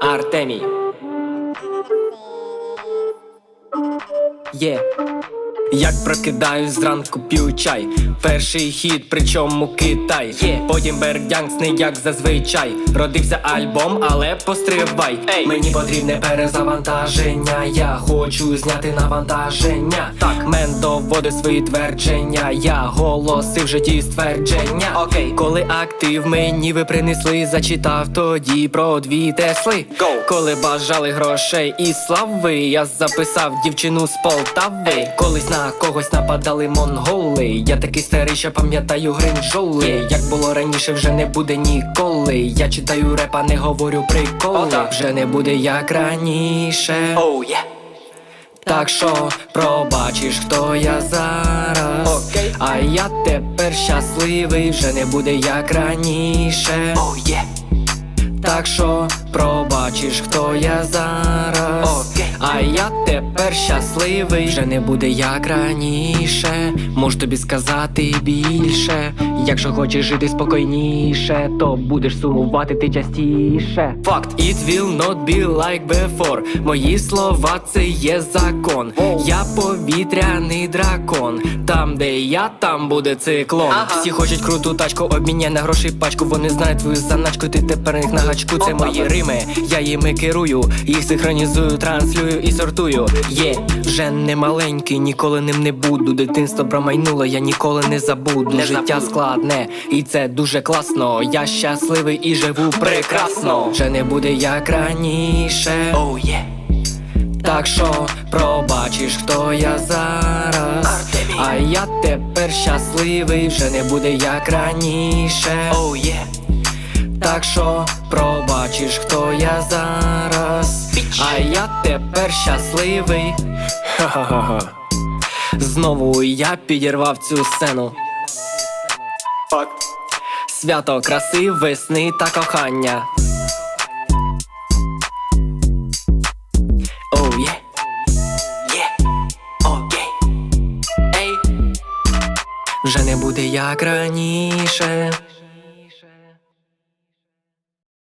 Артемій. Є. Як прокидаюсь зранку п'ю чай. Перший хід, причому Китай. Є. Потім бердянкс не як зазвичай. Родився альбом, але постривай. Ей. Мені потрібне перезавантаження. Я хочу зняти навантаження. Так, мен доводить свої твердження. Я голоси в житті ствердження. Окей, коли актив мені ви принесли, зачитав тоді про дві тесли. Go. Коли бажали грошей і слави, я записав дівчину з Полтави. Колись на когось нападали монголи. Я такий старий, що пам'ятаю гринжоли. Як було раніше, вже не буде ніколи. Я читаю репа, не говорю приколи. Вже не буде як раніше. Oh yeah. Так що пробачиш, хто я зараз. Окей. А я тепер щасливий, вже не буде як раніше. Oh yeah. Так що пробачиш, хто я зараз. Окей. А я тепер щасливий, вже не буде як раніше. Можу тобі сказати більше. Якщо хочеш жити спокійніше, то будеш сумувати ти частіше. Факт, it will not be like before. Мої слова це є закон. Я повітряний дракон. Там, де я, там буде циклон. Всі хочуть круту тачку, обміняй на гроші пачку. Вони знають твою заначку, ти тепер їх на гачку. Це мої рими, я їми керую, їх синхронізую, транслюю і сортую. Є вже не маленький, ніколи ним не буду. Дитинство промайнуло, я ніколи не забуду. Не Життя забуду. складне, і це дуже класно. Я щасливий і живу прекрасно. Вже не буде як раніше. Oh yeah. Так що пробачиш, хто я зараз. Артемій. А я тепер щасливий, вже не буде як раніше. Oh yeah. Так що пробачиш, хто я зараз. А я тепер щасливий. Ха-ха-ха. Знову я підірвав цю сцену. Свято краси, весни та кохання. Оу є. Yeah. Okay. Ей. Вже не буде як раніше.